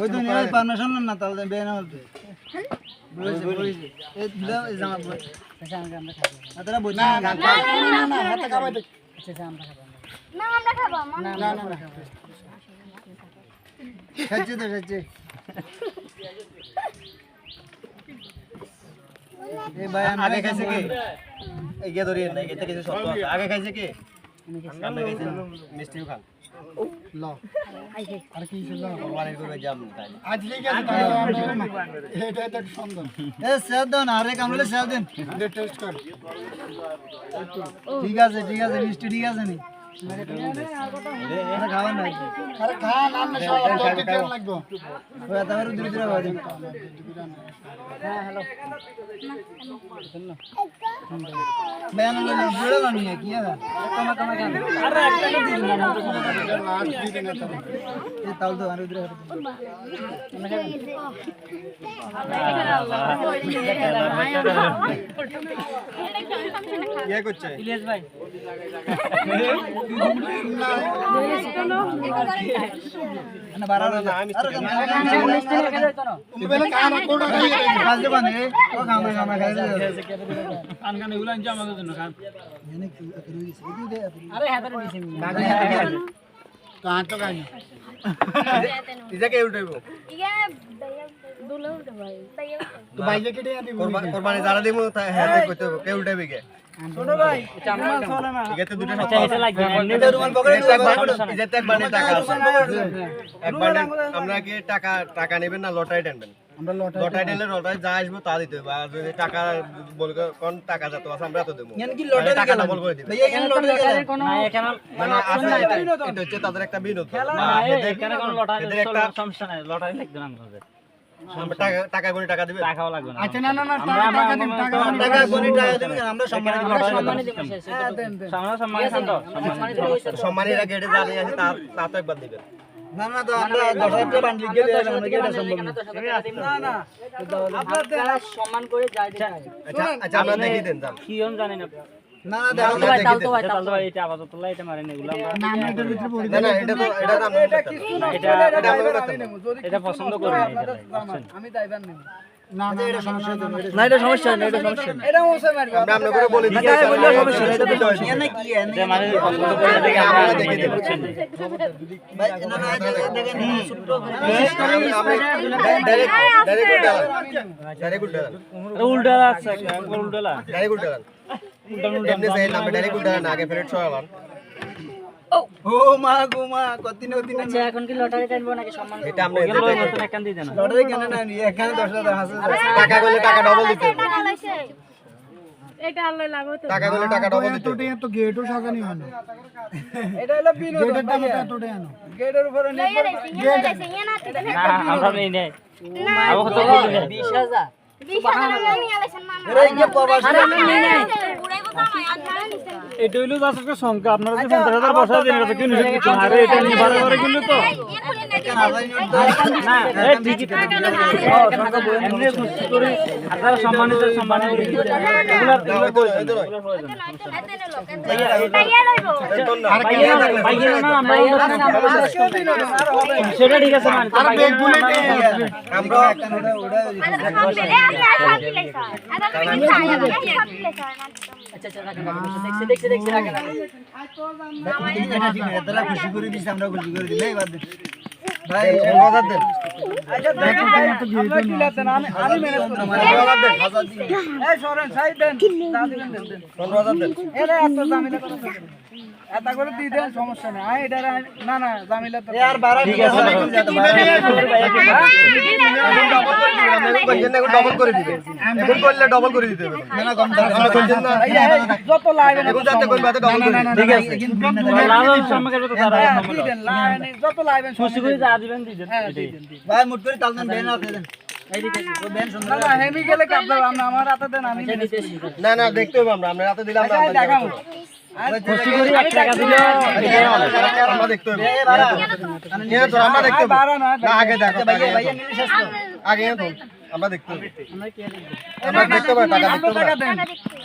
ওই তো নিয়ে পারমিশন না তাহলে বেয়ে না বলতে বলেছে বলেছে এই দিলা এই জামা বল তারা বলছে না না না না হাতে খাবাই দে না আমরা খাব না না না খাচ্ছে তো খাচ্ছে এই ভাই আগে খাইছে কি এই গিয়ে ধরিয়ে না এতে কিছু শব্দ আগে খাইছে কি আপনি খাইছেন মিষ্টিও খান ল। আর কি ছিল? কোরবানির করে জাম তাই। আজ ঠিক আছে এটা এটা সুন্দর এ স্যার দেন আরে কামলে স্যার দেন। টেস্ট কর। ঠিক আছে ঠিক আছে মিষ্টি ঠিক আছে নি। ইয়ে করছে না বাড়ানো না আমি তুমি বেলা কাম কোড়া খাই কাজ দেবা নে ও কাম কাম খাই দে কান কান এগুলা আনছো আমাদের জন্য খান এনে কি রুই সিদি দে আরে হাতারে দিছি কান তো কান ইজাকে উঠাইবো ইয়া দুলো উঠে ভাই তাইয়া তো বাইকে কেটে আদি কোরবানি যারা দিব হ্যাঁ করতে হবে কে উঠাইবে কে টাকা নেবেন না লটারি টানবেন? লটারি টানলে লটারি যা আসবে তা দিতে হবে। আর যদি টাকা কোন টাকা যত আছে আমরা তো দেবো। লটারি টাকা গেল করে দিবে। মানে এটা হচ্ছে তাদের একটা এদের- এদের একটা সমস্যা নাই। লটারি লাগবে না টাকা টাকা করে টাকা দিবে টাকাও লাগবে না আচ্ছা না না না টাকা টাকা দিন টাকা কোনি টাকা দিন আমরা সম্মান দিব হ্যাঁ দেন দেন। সামনে সম্মানই খান তো গেটে যা আছে তা তা তো একবার দিবেন। না না তো আমরা দশ হাজার বান্ডিল গেলে আমরা গেলে সম্ভব না। না না আপনারা সম্মান করে যাই আচ্ছা আচ্ছা আমরা দেখিয়ে দেন যান কি জানেন না না না দেখো আমরা দেখিয়ে দেন এটা তালতো ভাই এটা আপাতত এটা মারেন এগুলো আমরা এটার ভিতরে পড়ে না না এটা তো এটা তো এটা কিছু না এটা এটা আমরা করতে না এটা পছন্দ করি আমি দাইবার নেব না না এটা সমস্যা না এটা সমস্যা না এটা সমস্যা এটা সমস্যা মারবে আমরা আমরা করে বলে দিই এটা বললে সমস্যা এটা তো এনে কি এনে মানে পছন্দ করে দেখে আমরা দেখে দেব ভাই না না দেখেন ছোট ডাইরেক্ট ডাইরেক্ট উল্টা ডাইরেক্ট উল্টা উল্টা আছে উল্টা ডাইরেক্ট উল্টা এমনি সাইড নামে ডাইরেক্ট উল্টা না আগে ফেরত সরালাম ও মা গো মা কতদিন কতদিন আচ্ছা এখন কি লটারি টানবো নাকি সম্মান এটা আমরা ওগুলো মতন একখান দিয়ে দেন লটারি কেন না এখানে দশ হাজার হাজার টাকা করলে টাকা ডবল দিতে টাকা এটা আল্লাহ লাভ হতো টাকা করলে টাকা ডবল দিতে হবে তো গেটও সাজানি হয় না এটা হলো বিনোদন গেটের দাম এতটাই আনো গেটের উপরে লইয়া রাইছে ইয়া রাইছে ইয়া না না আমরা নেই নেই না আবো কত বলবেন 20000 বিশ হাজার নিয়ে আইছেন না এই যে প্রবাসী এটা হইল একটা সংখ্যা আপনারা যে 50000 বসা দিন এটা কি নিষেধ কিছু আরে এটা নিয়ে ভাড়া করে কিনলো তো না হাজার সম্মানিত সম্মানিত না, না, সেটা ঠিক আছে মানে আমরা খুশি করে দিছে আমরা খুশি করে দিলে এবার সমস্যা নেই। এটা না না জামিলা তো আর বাড়া ঠিক আছে ডবল করে দিবে। এখন করলে ডবল করে দিতে হবে। না না কম দাম আমরা না যত লাইবে এখন যাতে করবে ডবল করে ঠিক আছে। লাভ সম্মানের তো তারা যত করে যা দিবেন দিবেন ভাই মুট করে তাল দেন বেন আপনি দেন। সুন্দর না হেমি গেলে কাপ দাও আমরা আমার হাতে দেন আমি না না দেখতে হবে আমরা আমরা রাতে দিলাম না না আগে দেখো আগে আমরা দেখতে হবে আমরা দেখতে হবে টাকা দেখতে হবে টাকা দেন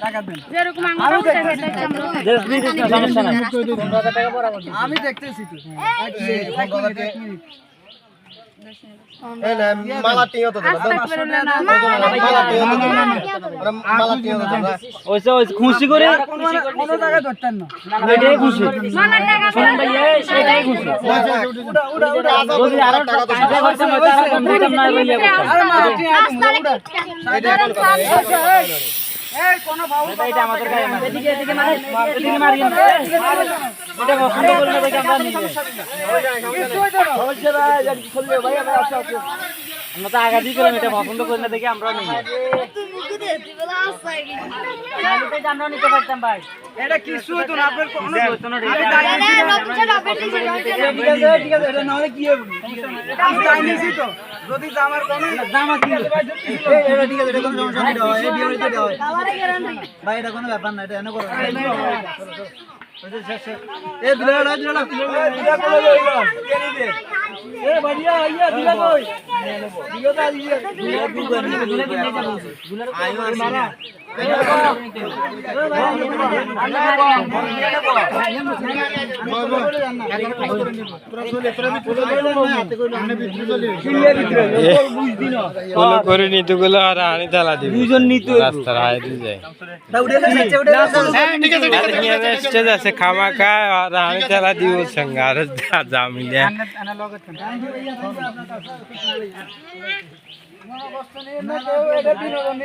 টাকা দেন। যেরকম আমরা দেখতে নাই। আমি দেখতেছি তো। পনেরো মিনিট দিয়ে- এই খুশি করে? এটাই খুশি। কোনো ফাউল এটা আমাদের গায়ে এদিকে এদিকে মারে এদিকে মারি এটা আমরা তো আগে দিয়ে গেলাম এটা পছন্দ করি না দেখে আমরা নিয়ে আমরা নিতে পারতাম ভাই এটা কিছু হতো না আপনার কোনো হতো না, ঠিক আছে। দায় নিয়েছি তো। এটা নাহলে কি হবে আমি দায় নিয়েছি তো যদি জামার কোনো জামা কি এটা ঠিক আছে এটা কোনো সমস্যা নেই দেওয়া বিয়ে বাড়িতে দেওয়া হয় ভাই এটা কোনো ব্যাপার না এটা এনে করো એ દિલાડા દિલાડા એ બઢિયા અહીંયા દિલાડો করে নিতে আর আনি তালা দিবি স্টেজ আছে খামা খায় আর আনি তালা দিব সঙ্গে আর জামিলে আনা লগত এটা বিনোদন